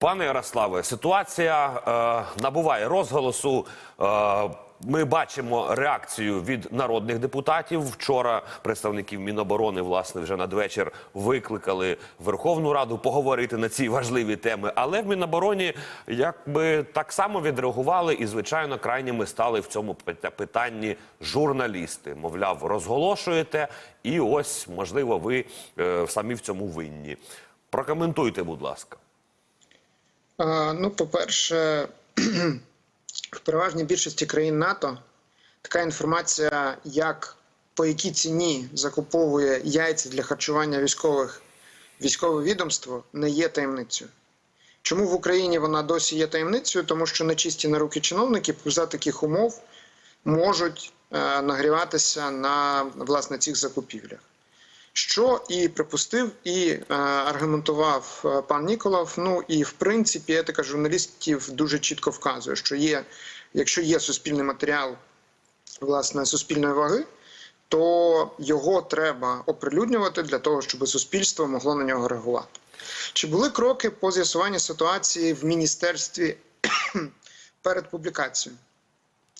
Пане Ярославе, ситуація е, набуває розголосу. Е, ми бачимо реакцію від народних депутатів. Вчора представників Міноборони власне вже надвечір викликали Верховну Раду поговорити на ці важливі теми. Але в Мінобороні якби так само відреагували, і звичайно крайніми стали в цьому питанні журналісти. Мовляв, розголошуєте, і ось можливо ви е, самі в цьому винні. Прокоментуйте, будь ласка. Ну, по-перше, в переважній більшості країн НАТО така інформація, як по якій ціні закуповує яйця для харчування військових військове відомство, не є таємницею. Чому в Україні вона досі є таємницею? Тому що нечисті на руки чиновники за таких умов можуть е, нагріватися на власне цих закупівлях. Що і припустив, і е, аргументував е, пан Ніколов. Ну і в принципі етика журналістів дуже чітко вказує, що є, якщо є суспільний матеріал власне суспільної ваги, то його треба оприлюднювати для того, щоб суспільство могло на нього реагувати. Чи були кроки по з'ясуванню ситуації в міністерстві перед публікацією?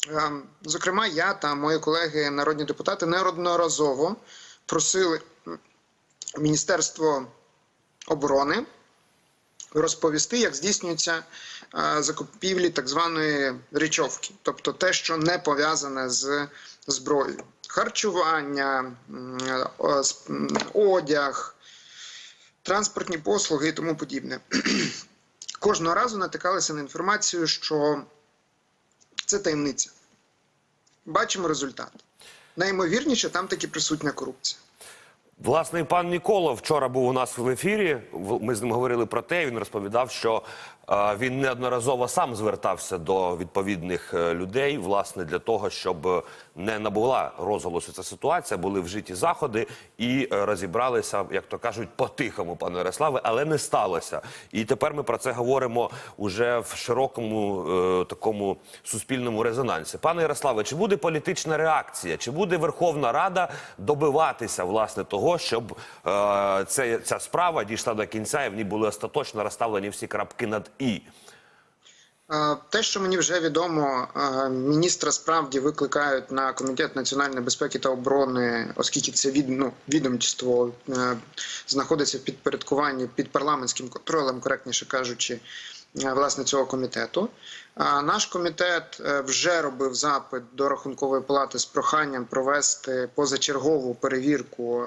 Ем, Зокрема, я та мої колеги, народні депутати, неодноразово просили Міністерство оборони розповісти, як здійснюються е, закупівлі так званої речовки, тобто те, що не пов'язане з зброєю, харчування, е, одяг, транспортні послуги і тому подібне. Кожного разу натикалися на інформацію, що це таємниця. Бачимо результат. Найімовірніше, там таки присутня корупція. Власне, пан Ніколов вчора був у нас в ефірі. Ми з ним говорили про те. Він розповідав, що е, він неодноразово сам звертався до відповідних е, людей, власне, для того, щоб не набула розголосу ця ситуація, були вжиті заходи і е, розібралися, як то кажуть, по-тихому, пане Ярославе, але не сталося. І тепер ми про це говоримо уже в широкому е, такому суспільному резонансі. Пане Ярославе, чи буде політична реакція? Чи буде Верховна Рада добиватися власне того, щоб е, це, ця справа дійшла до кінця і в ній були остаточно розставлені всі крапки над і? Е, Те, що мені вже відомо, е, міністра справді викликають на комітет національної безпеки та оборони, оскільки це від, ну, відомство е, знаходиться в підпорядкуванні під парламентським контролем, коректніше кажучи, власне цього комітету. Наш комітет е, вже робив запит до рахункової палати з проханням провести позачергову перевірку.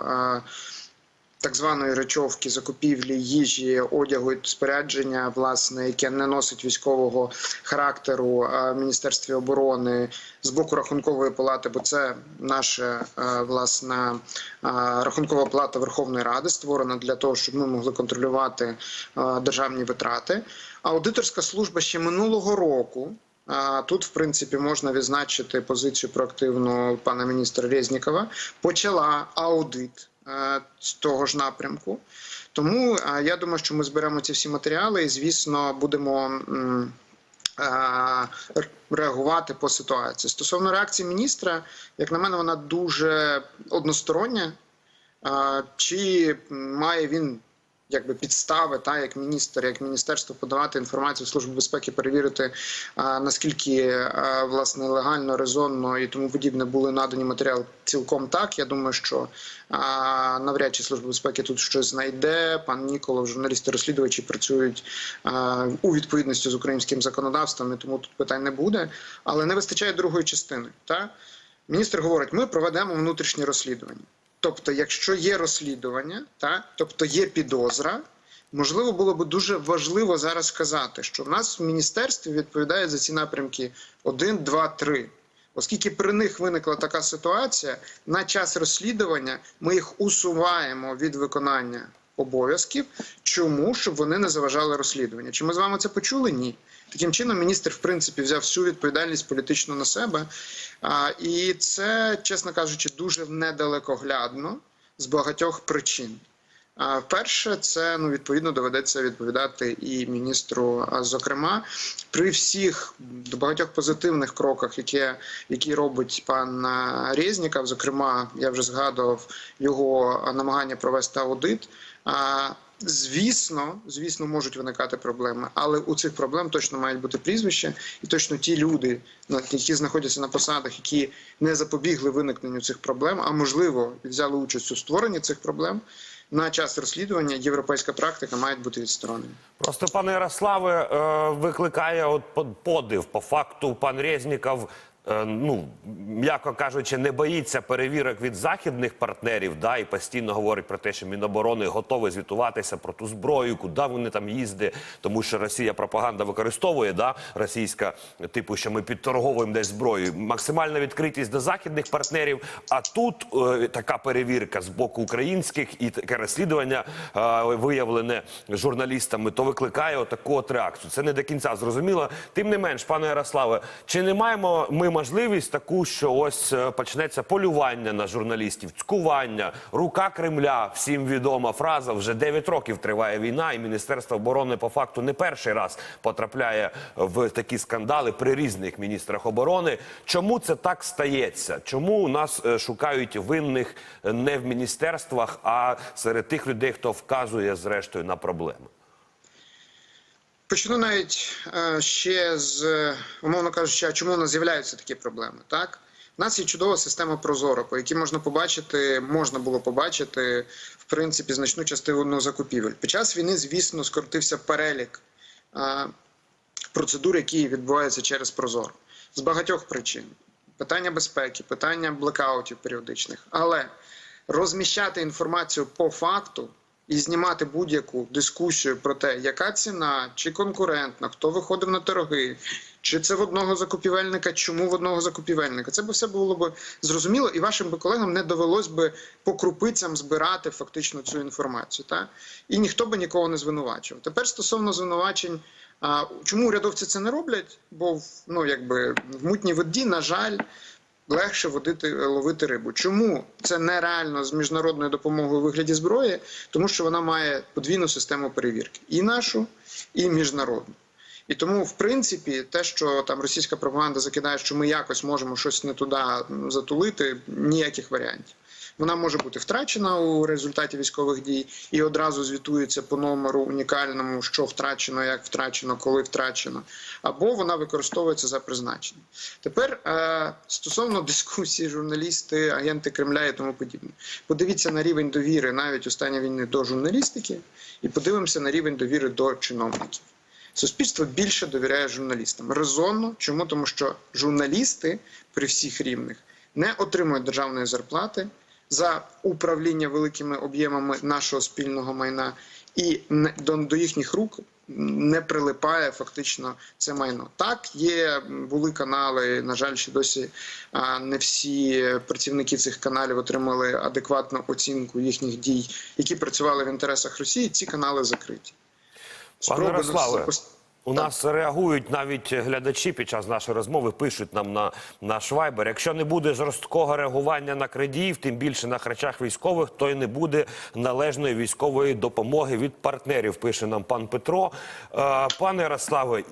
Так званої речовки закупівлі їжі, одягу і спорядження, власне, яке не носить військового характеру е, в Міністерстві оборони з боку рахункової палати, бо це наша е, власна е, рахункова палата Верховної Ради створена для того, щоб ми могли контролювати державні витрати. Аудиторська служба ще минулого року. Тут, в принципі, можна відзначити позицію проактивну пана міністра Резнікова. Почала аудит з того ж напрямку. Тому е, я думаю, що ми зберемо ці всі матеріали і, звісно, будемо. е, Реагувати по ситуації стосовно реакції міністра, як на мене, вона дуже одностороння. Е, Чи має він якби підстави, та як міністр, як міністерство подавати інформацію в службу безпеки, перевірити наскільки власне легально, резонно і тому подібне були надані матеріали цілком так. Я думаю, що навряд чи служба безпеки тут щось знайде. Пан Ніколов, журналісти розслідувачі працюють у відповідності з українським законодавством, і тому тут питань не буде. Але не вистачає другої частини. Та міністр говорить: ми проведемо внутрішнє розслідування. Тобто, якщо є розслідування, та тобто є підозра, можливо, було б дуже важливо зараз сказати, що в нас в міністерстві відповідають за ці напрямки 1, 2, 3. Оскільки при них виникла така ситуація, на час розслідування ми їх усуваємо від виконання обов'язків. Чому? Щоб вони не заважали розслідування. Чи ми з вами це почули? Ні. Таким чином, міністр, в принципі, взяв всю відповідальність політичну на себе. А, і це, чесно кажучи, дуже недалекоглядно з багатьох причин. А, Перше, це ну відповідно доведеться відповідати і міністру. А зокрема, при всіх багатьох позитивних кроках, які, які робить пан Резніков, зокрема, я вже згадував його намагання провести аудит. А Звісно, звісно, можуть виникати проблеми, але у цих проблем точно мають бути прізвища, і точно ті люди, які знаходяться на посадах, які не запобігли виникненню цих проблем, а можливо взяли участь у створенні цих проблем. На час розслідування європейська практика має бути відсторонена. Просто пане Ярославе е, викликає от подив. По факту, пан Резніков, ну м'яко кажучи, не боїться перевірок від західних партнерів, да, і постійно говорить про те, що Міноборони готові звітуватися про ту зброю, куди вони там їздять, тому що Росія пропаганда використовує да, російська, типу, що ми підторговуємо десь зброю. Максимальна відкритість до західних партнерів. А тут е, така перевірка з боку українських і таке розслідування е, виявлене журналістами, то викликає отаку от реакцію. Це не до кінця зрозуміло. Тим не менш, пане Ярославе, чи не маємо ми можливість таку, що ось е, почнеться полювання на журналістів, цькування, рука Кремля, всім відома фраза. Вже 9 років триває війна, і Міністерство оборони по факту не перший раз потрапляє в такі скандали при різних міністрах оборони. Чому це так стається? Чому у нас е, шукають винних не в міністерствах, а серед тих людей, хто вказує зрештою на проблеми? Почну навіть е, ще з умовно кажучи, а чому у нас з'являються такі проблеми? Так у нас є чудова система Прозоро, по якій можна побачити, можна було побачити в принципі значну частину закупівель. Під час війни, звісно, скоротився перелік е, процедур, які відбуваються через Прозоро з багатьох причин: питання безпеки, питання блекаутів періодичних, але розміщати інформацію по факту і знімати будь-яку дискусію про те, яка ціна, чи конкурентна, хто виходив на торги, чи це в одного закупівельника, чому в одного закупівельника. Це б все було б зрозуміло, і вашим би колегам не довелось би по крупицям збирати фактично цю інформацію. Та? І ніхто би нікого не звинувачив. Тепер стосовно звинувачень. А чому урядовці це не роблять? Бо ну якби в мутній воді, на жаль, легше водити ловити рибу. Чому це нереально з міжнародною допомогою у вигляді зброї? Тому що вона має подвійну систему перевірки і нашу, і міжнародну. І тому, в принципі, те, що там російська пропаганда закидає, що ми якось можемо щось не туди затулити, ніяких варіантів. Вона може бути втрачена у результаті військових дій і одразу звітується по номеру унікальному, що втрачено, як втрачено, коли втрачено, або вона використовується за призначенням. Тепер е, стосовно дискусії, журналісти, агенти Кремля і тому подібне. Подивіться на рівень довіри навіть у війни до журналістики, і подивимося на рівень довіри до чиновників. Суспільство більше довіряє журналістам. Резонно. Чому? Тому що журналісти при всіх рівних не отримують державної зарплати за управління великими об'ємами нашого спільного майна, і до, до їхніх рук не прилипає фактично це майно. Так, є були канали. На жаль, ще досі не всі працівники цих каналів отримали адекватну оцінку їхніх дій, які працювали в інтересах Росії. Ці канали закриті. Пане Спроби нас Ярославе, У Так. нас реагують навіть глядачі під час нашої розмови, пишуть нам на наш вайбер. Якщо не буде жорсткого реагування на крадіїв, тим більше на харчах військових, то й не буде належної військової допомоги від партнерів. Пише нам пан Петро. Е, пане Ярославе,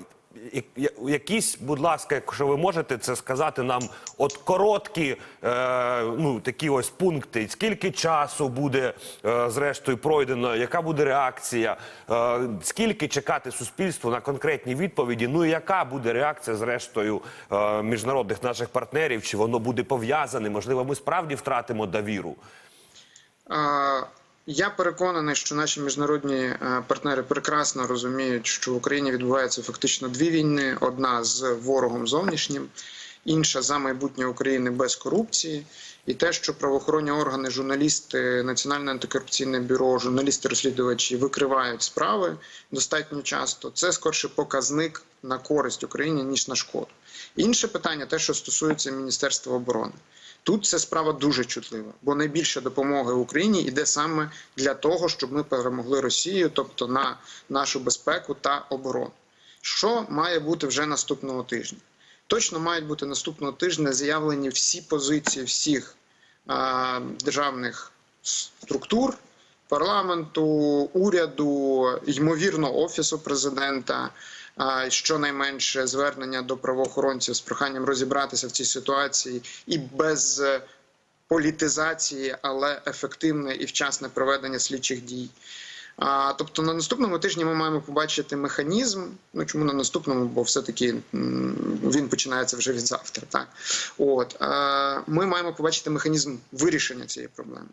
якісь, будь ласка, якщо ви можете це сказати нам, от короткі, е, ну такі ось пункти. Скільки часу буде е, зрештою пройдено? Яка буде реакція? Е, скільки чекати суспільству на конкретні відповіді? Ну і яка буде реакція зрештою е, міжнародних наших партнерів? Чи воно буде пов'язане? Можливо, ми справді втратимо довіру? А, Я переконаний, що наші міжнародні е, партнери прекрасно розуміють, що в Україні відбуваються фактично дві війни: одна з ворогом зовнішнім, інша за майбутнє України без корупції. І те, що правоохоронні органи, журналісти, Національне антикорупційне бюро, журналісти-розслідувачі викривають справи достатньо часто, це скорше показник на користь Україні ніж на шкоду. Інше питання, те, що стосується Міністерства оборони. Тут ця справа дуже чутлива, бо найбільше допомоги Україні йде саме для того, щоб ми перемогли Росію, тобто на нашу безпеку та оборону. Що має бути вже наступного тижня? Точно мають бути наступного тижня заявлені всі позиції всіх а, державних структур, парламенту, уряду, ймовірно, офісу президента. Щонайменше звернення до правоохоронців з проханням розібратися в цій ситуації і без е, політизації, але ефективне і вчасне проведення слідчих дій. Тобто на наступному тижні ми маємо побачити механізм. Ну чому на наступному? Бо все-таки він починається вже від завтра. Так от ми маємо побачити механізм вирішення цієї проблеми.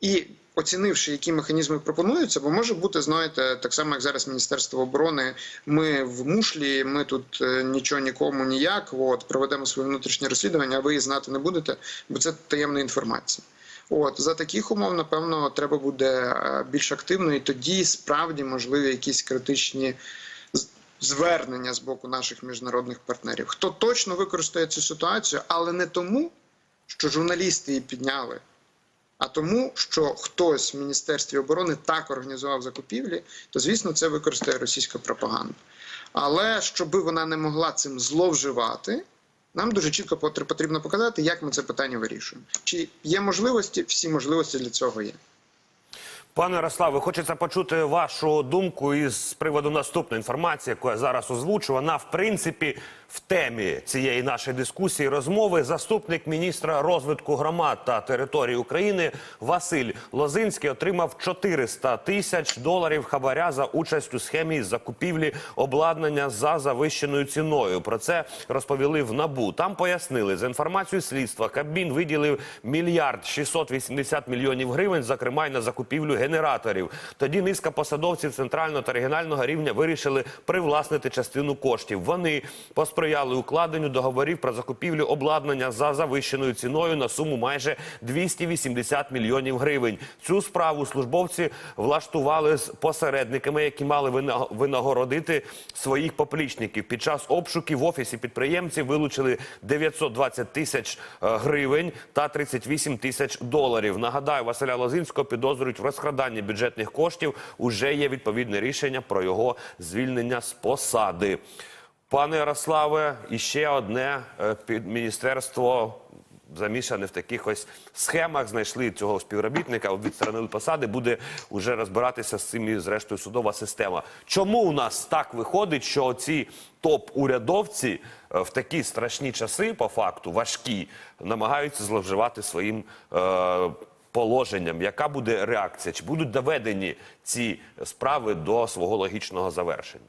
І оцінивши, які механізми пропонуються, бо може бути, знаєте, так само як зараз Міністерство оборони. Ми в мушлі, ми тут е, нічого нікому ніяк. От проведемо своє внутрішнє розслідування, а ви її знати не будете, бо це таємна інформація. От за таких умов, напевно, треба буде е, більш активно, і тоді справді можливі якісь критичні звернення з боку наших міжнародних партнерів. Хто точно використає цю ситуацію, але не тому, що журналісти її підняли, а тому, що хтось в Міністерстві оборони так організував закупівлі, то звісно це використає російська пропаганда. Але щоб вона не могла цим зловживати, нам дуже чітко потр- потрібно показати, як ми це питання вирішуємо. Чи є можливості? Всі можливості для цього є. Пане Ярославе, хочеться почути вашу думку із приводу наступної інформації, яку зараз озвучу. Вона, в принципі, в темі цієї нашої дискусії розмови. Заступник міністра розвитку громад та території України Василь Лозинський отримав 400 тисяч доларів хабаря за участь у схемі закупівлі обладнання за завищеною ціною. Про це розповіли в НАБУ. Там пояснили за інформацією слідства. Кабмін виділив мільярд 680 мільйонів гривень, зокрема й на закупівлю генераторів. Тоді низка посадовців центрального та регіонального рівня вирішили привласнити частину коштів. Вони посприяли укладенню договорів про закупівлю обладнання за завищеною ціною на суму майже 280 мільйонів гривень. Цю справу службовці влаштували з посередниками, які мали вина- винагородити своїх поплічників. Під час обшуків в офісі підприємців вилучили 920 тисяч е, гривень та 38 тисяч доларів. Нагадаю, Василя Лозинського підозрюють в розкраданні бюджетних коштів. Уже є відповідне рішення про його звільнення з посади. Пане Ярославе, іще одне е, міністерство замішане в таких ось схемах. Знайшли цього співробітника, відсторонили посади. Буде уже розбиратися з цим і зрештою судова система. Чому у нас так виходить, що ці топ-урядовці е, в такі страшні часи, по факту важкі, намагаються зловживати своїм е, положенням? Яка буде реакція? Чи будуть доведені ці справи до свого логічного завершення?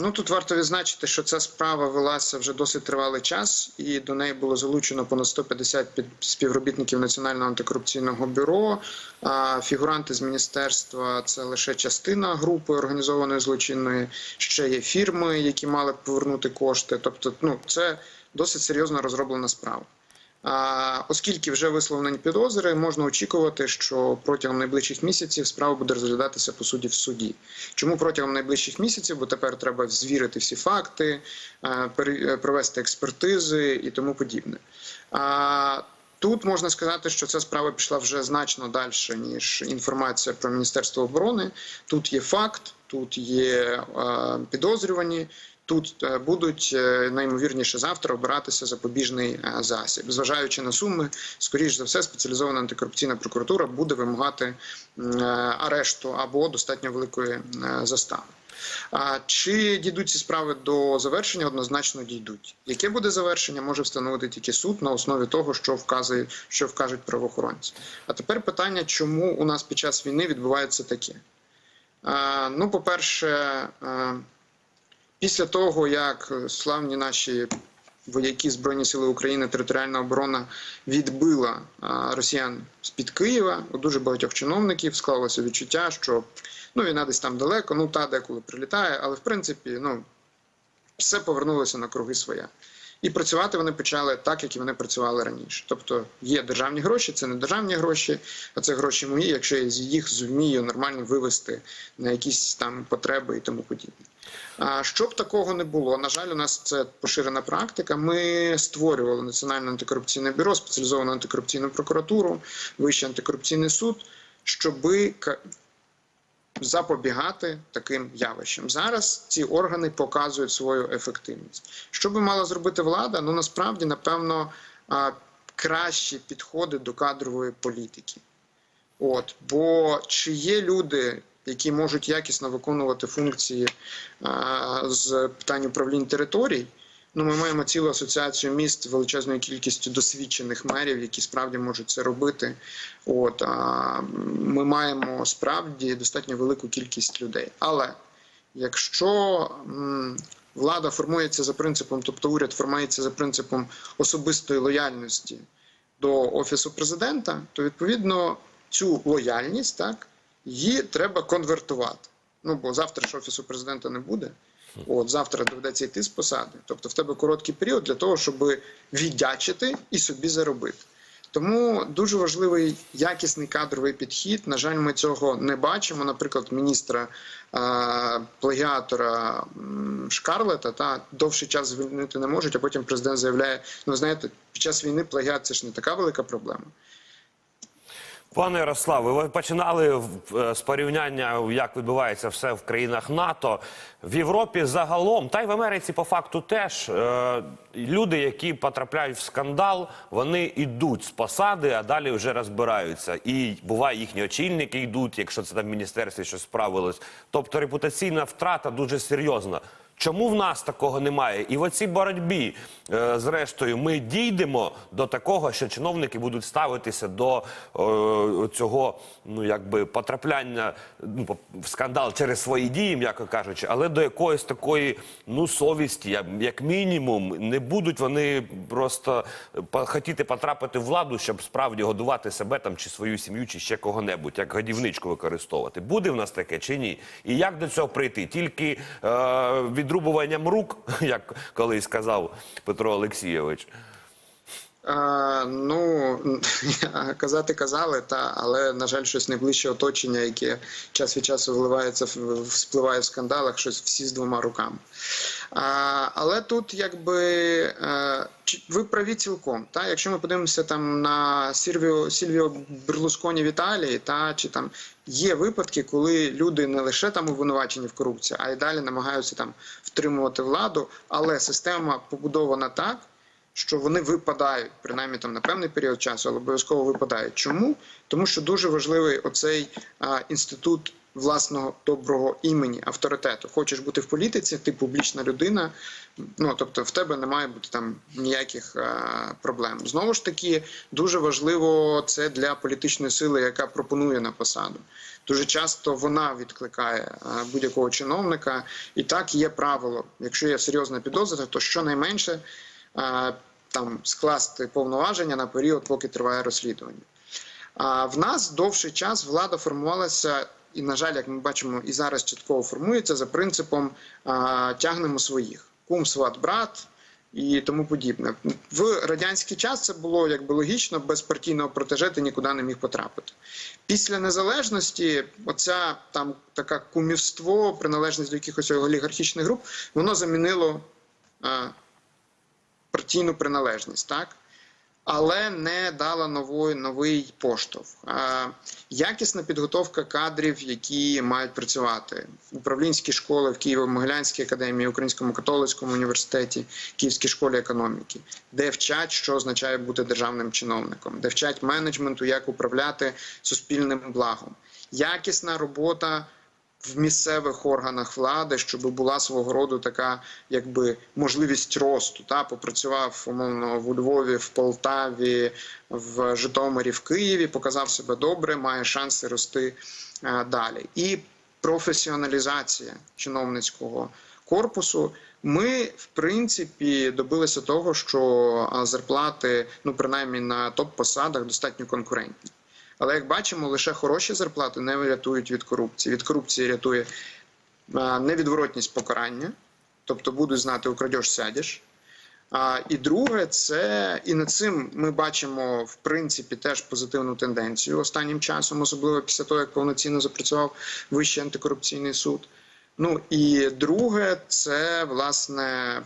Ну тут варто відзначити, що ця справа велася вже досить тривалий час, і до неї було залучено понад 150 під- співробітників Національного антикорупційного бюро. А Фігуранти з міністерства це лише частина групи організованої злочинної. Ще є фірми, які мали повернути кошти. Тобто, ну це досить серйозно розроблена справа. Оскільки вже висловлені підозри, можна очікувати, що протягом найближчих місяців справа буде розглядатися по суді в суді. Чому протягом найближчих місяців? Бо тепер треба звірити всі факти, е, е, провести експертизи і тому подібне. Тут можна сказати, що ця справа пішла вже значно далі, ніж інформація про Міністерство оборони. Тут є факт, тут є е, підозрювані. Тут е, будуть е, найімовірніше завтра обиратися запобіжний е, засіб. Зважаючи на суми, скоріш за все, спеціалізована антикорупційна прокуратура буде вимагати арешту або достатньо великої застави. А чи дійдуть ці справи до завершення? Однозначно дійдуть. Яке буде завершення, може встановити тільки суд на основі того, що вказує, що вкажуть правоохоронці. А тепер питання, чому у нас під час війни відбувається таке? Ну, по-перше, е, після того, як славні наші вояки Збройні Сили України, територіальна оборона відбила росіян з-під Києва, у дуже багатьох чиновників склалося відчуття, що ну, війна десь там далеко, ну та деколи прилітає, але в принципі, ну, все повернулося на круги своя. І працювати вони почали так, як і вони працювали раніше. Тобто є державні гроші, це не державні гроші, а це гроші мої, якщо я їх зумію нормально вивести на якісь там потреби і тому подібне. А щоб такого не було, на жаль, у нас це поширена практика. Ми створювали Національне антикорупційне бюро, спеціалізовану антикорупційну прокуратуру, Вищий антикорупційний суд, щоби запобігати таким явищам. Зараз ці органи показують свою ефективність. Що би мала зробити влада? Ну насправді, напевно, кращі підходи до кадрової політики. От, бо чи є люди, які можуть якісно виконувати функції а, з питань управління територій, Ну, ми маємо цілу асоціацію міст величезною кількістю досвідчених мерів, які справді можуть це робити. От а ми маємо справді достатньо велику кількість людей. Але якщо влада формується за принципом, тобто уряд формується за принципом особистої лояльності до офісу президента, то відповідно цю лояльність так її треба конвертувати. Ну бо завтра ж офісу президента не буде. От завтра доведеться йти з посади. Тобто в тебе короткий період для того, щоб віддячити і собі заробити. Тому дуже важливий якісний кадровий підхід. На жаль, ми цього не бачимо. Наприклад, міністра е, плагіатора Шкарлета та довший час звільнити не можуть, а потім президент заявляє: ну знаєте, під час війни плагіат це ж не така велика проблема. Пане Ярославе, ви починали е, з порівняння, як відбувається все в країнах НАТО. В Європі загалом, та й в Америці по факту теж е, люди, які потрапляють в скандал, вони йдуть з посади, а далі вже розбираються. І буває, їхні очільники йдуть, якщо це там в міністерстві щось справилось. Тобто репутаційна втрата дуже серйозна. Чому в нас такого немає? І в оцій боротьбі, е, зрештою, ми дійдемо до такого, що чиновники будуть ставитися до е, цього, ну якби потрапляння ну, в скандал через свої дії, м'яко кажучи, але до якоїсь такої ну совісті, як, мінімум, не будуть вони просто хотіти потрапити в владу, щоб справді годувати себе там чи свою сім'ю, чи ще кого-небудь, як годівничку використовувати. Буде в нас таке чи ні? І як до цього прийти? Тільки е, відрубуванням рук, як колись сказав Петро Олексійович. А, ну казати казали, та але на жаль, щось найближче оточення, яке час від часу вливається вспливає в скандалах, щось всі з двома руками. А, але тут якби е, ви праві цілком. Та якщо ми подивимося там на Сільвіо Сільвіо Берлусконі в Італії, та чи там є випадки, коли люди не лише там обвинувачені в корупції, а й далі намагаються там втримувати владу, але система побудована так що вони випадають, принаймні там на певний період часу, але обов'язково випадають. Чому? Тому що дуже важливий оцей а, інститут власного доброго імені, авторитету. Хочеш бути в політиці, ти публічна людина. Ну тобто в тебе не має бути там ніяких а, проблем. Знову ж таки, дуже важливо це для політичної сили, яка пропонує на посаду. Дуже часто вона відкликає будь-якого чиновника, і так є правило. Якщо є серйозна підозра, то щонайменше там скласти повноваження на період, поки триває розслідування. А в нас довший час влада формувалася, і, на жаль, як ми бачимо, і зараз частково формується за принципом тягнемо своїх кум, сват, брат. І тому подібне в радянський час це було якби логічно, без партійного протеже ти нікуди не міг потрапити. Після незалежності, оця там така кумівство, приналежність до якихось олігархічних груп, воно замінило партійну приналежність, так? Але не дала новий, новий поштовх. Якісна підготовка кадрів, які мають працювати. Управлінські школи в Києво-Могилянській академії, Українському католицькому університеті, Київській школі економіки, де вчать, що означає бути державним чиновником, де вчать менеджменту, як управляти суспільним благом. Якісна робота в місцевих органах влади, щоб була свого роду така, якби можливість росту. Та попрацював умовно в Львові, в Полтаві, в Житомирі, в Києві, показав себе добре, має шанси рости е, далі. І професіоналізація чиновницького корпусу. Ми, в принципі, добилися того, що зарплати, ну принаймні на топ-посадах, достатньо конкурентні. Але як бачимо, лише хороші зарплати не рятують від корупції. Від корупції рятує невідворотність покарання, тобто будуть знати, украдеш, сядеш. А, і друге, це і над цим ми бачимо в принципі теж позитивну тенденцію останнім часом, особливо після того, як повноцінно запрацював Вищий антикорупційний суд. Ну і друге, це власне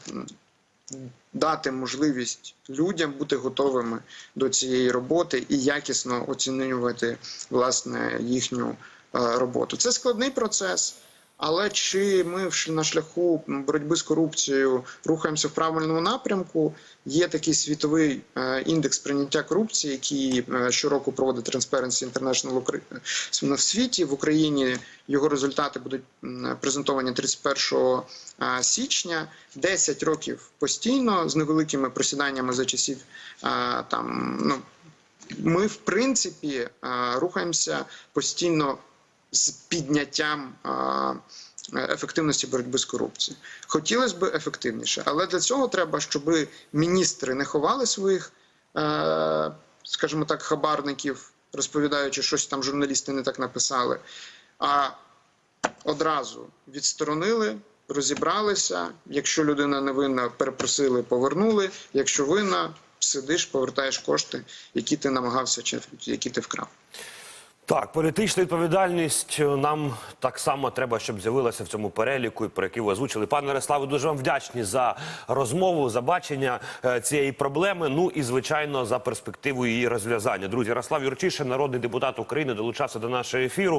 дати можливість людям бути готовими до цієї роботи і якісно оцінювати власне їхню е, роботу. Це складний процес. Але чи ми на шляху боротьби з корупцією рухаємося в правильному напрямку? Є такий світовий е, індекс прийняття корупції, який е, щороку проводить Transparency International в світі. В Україні його результати будуть презентовані 31 е, січня. 10 років постійно з невеликими просіданнями за часів там ну. Ми, в принципі, рухаємося постійно з підняттям ефективності боротьби з корупцією. Хотілося б ефективніше, але для цього треба, щоб міністри не ховали своїх, е, скажімо так, хабарників, розповідаючи, щось там журналісти не так написали, а одразу відсторонили. Розібралися, якщо людина не винна, перепросили, повернули. Якщо винна, сидиш, повертаєш кошти, які ти намагався чи які ти вкрав. Так, політична відповідальність нам так само треба, щоб з'явилася в цьому переліку, про який ви озвучили. Пане Ярославе, дуже вам вдячні за розмову, за бачення е, цієї проблеми. Ну і звичайно за перспективу її розв'язання. Друзі, Ярослав Юрчишин, народний депутат України, долучався до нашого ефіру.